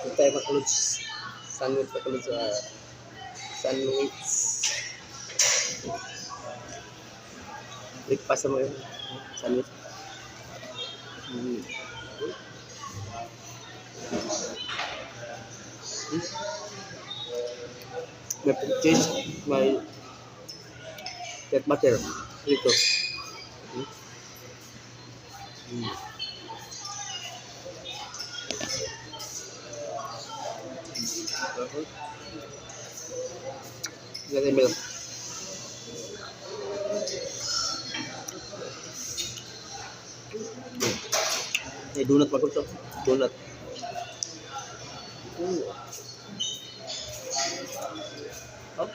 Huwag tayo makulod. Sandwich makulod sa sandwich. Breakfast mo yun. Sandwich. Mm. May cheese, may peanut butter dito. Mm. Lagay mo lang. Eh, donut pa ko ito. Donut. Ooh. Oh.